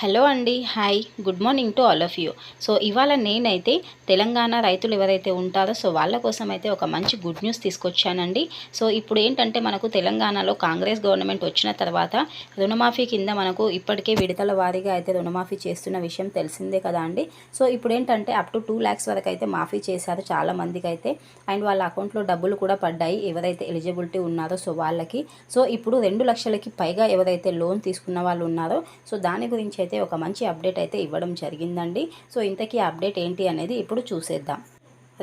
Hello అండి hi. Good morning to all of you. So ఇవాళ నేనైతే తెలంగాణ రైతులు ఎవరైతే ఉంటారో సో వాళ్ళ కోసం అయితే ఒక మంచి గుడ్ న్యూస్ తీసుకొచ్చానండి. సో ఇప్పుడు ఏంటంటే మనకు తెలంగాణలో కాంగ్రెస్ గవర్నమెంట్ వచ్చిన తర్వాత రుణమాఫీ కింద మనకు ఇప్పటికే విడతల వారీగా అయితే రుణమాఫీ చేస్తున్న విషయం తెలిసిందే కదా అండి. సో ఇప్పుడు ఏంటంటే అప్ టు టూ ల్యాక్స్ వరకు అయితే మాఫీ చేశారు చాలా మందికి అయితే. అండ్ వాళ్ళ అకౌంట్లో డబ్బులు కూడా పడ్డాయి ఎవరైతే ఎలిజిబిలిటీ ఉన్నారో సో వాళ్ళకి. సో ఇప్పుడు రెండు లక్షలకి పైగా ఎవరైతే లోన్ తీసుకున్న వాళ్ళు ఉన్నారో సో దాని గురించి అయితే ఒక మంచి అప్డేట్ అయితే ఇవ్వడం జరిగిందండి. సో ఇంతకీ అప్డేట్ ఏంటి అనేది ఇప్పుడు చూసేద్దాం.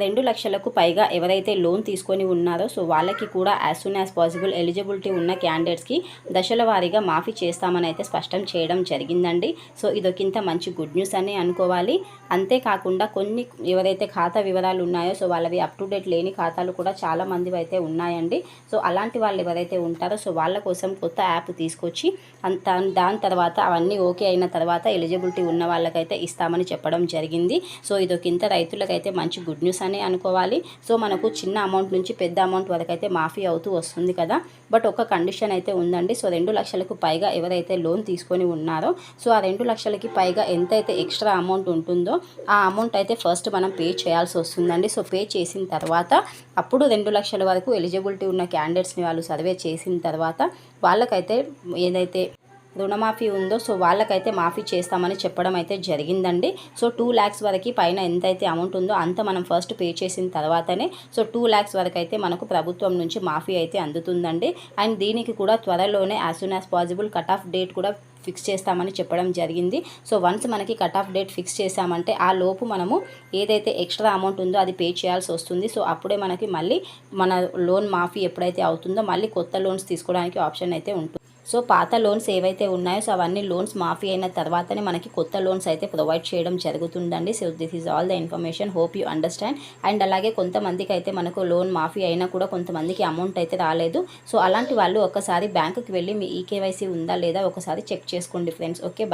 రెండు లక్షలకు పైగా ఎవరైతే లోన్ తీసుకొని ఉన్నారో సో వాళ్ళకి కూడా as soon as possible eligibility ఉన్న క్యాండిడేట్స్కి దశల వారీగా మాఫీ చేస్తామని అయితే స్పష్టం చేయడం జరిగిందండి. సో ఇదొకింత మంచి గుడ్ న్యూస్ అని అనుకోవాలి. అంతేకాకుండా కొన్ని ఎవరైతే ఖాతా వివరాలు ఉన్నాయో సో వాళ్ళవి అప్ టు డేట్ లేని ఖాతాలు కూడా చాలా మంది అయితే ఉన్నాయండి. సో అలాంటి వాళ్ళు ఎవరైతే ఉంటారో సో వాళ్ళ కోసం కొత్త యాప్ తీసుకొచ్చి అంత దాని తర్వాత అవన్నీ ఓకే అయిన తర్వాత ఎలిజిబిలిటీ ఉన్న వాళ్ళకైతే ఇస్తామని చెప్పడం జరిగింది. సో ఇదొకింత రైతులకైతే మంచి గుడ్ న్యూస్ అని అనుకోవాలి. సో మనకు చిన్న అమౌంట్ నుంచి పెద్ద అమౌంట్ వరకు అయితే మాఫీ అవుతూ వస్తుంది కదా. బట్ ఒక కండిషన్ అయితే ఉందండి. సో రెండు లక్షలకు పైగా ఎవరైతే లోన్ తీసుకొని ఉన్నారో సో ఆ రెండు లక్షలకి పైగా ఎంతైతే ఎక్స్ట్రా అమౌంట్ ఉంటుందో ఆ అమౌంట్ అయితే ఫస్ట్ మనం పే చేయాల్సి వస్తుందండి. సో పే చేసిన తర్వాత అప్పుడు రెండు లక్షల వరకు ఎలిజిబిలిటీ ఉన్న క్యాండిడేట్స్ని వాళ్ళు సర్వే చేసిన తర్వాత వాళ్ళకైతే ఏదైతే రుణమాఫీ ఉందో సో వాళ్ళకైతే మాఫీ చేస్తామని చెప్పడం అయితే జరిగిందండి. సో టూ ల్యాక్స్ వరకు పైన ఎంతైతే అమౌంట్ ఉందో అంత మనం ఫస్ట్ పే చేసిన తర్వాతనే సో టూ ల్యాక్స్ వరకు అయితే మనకు ప్రభుత్వం నుంచి మాఫీ అయితే అందుతుందండి. అండ్ దీనికి కూడా త్వరలోనే as soon as possible cut off date కూడా ఫిక్స్ చేస్తామని చెప్పడం జరిగింది. సో వన్స్ మనకి కట్ ఆఫ్ డేట్ ఫిక్స్ చేసామంటే ఆ లోపు మనము ఏదైతే ఎక్స్ట్రా అమౌంట్ ఉందో అది పే చేయాల్సి వస్తుంది. సో అప్పుడే మనకి మళ్ళీ మన లోన్ మాఫీ ఎప్పుడైతే అవుతుందో మళ్ళీ కొత్త లోన్స్ తీసుకోవడానికి ఆప్షన్ అయితే ఉంటుంది. సో పాత లోన్స్ ఏవైతే ఉన్నాయో సో అవన్నీ లోన్స్ మాఫీ అయిన తర్వాతనే మనకి కొత్త లోన్స్ అయితే ప్రొవైడ్ చేయడం జరుగుతుందండి. So this is all the information. Hope you understand. And అలాగే కొంతమందికి అయితే మనకు లోన్ మాఫీ అయినా కూడా కొంతమందికి అమౌంట్ అయితే రాలేదు. సో అలాంటి వాళ్ళు ఒకసారి బ్యాంకుకి వెళ్ళి మీ ఈకేవైసీ ఉందా లేదా ఒకసారి చెక్ చేసుకోండి ఫ్రెండ్స్. ఓకే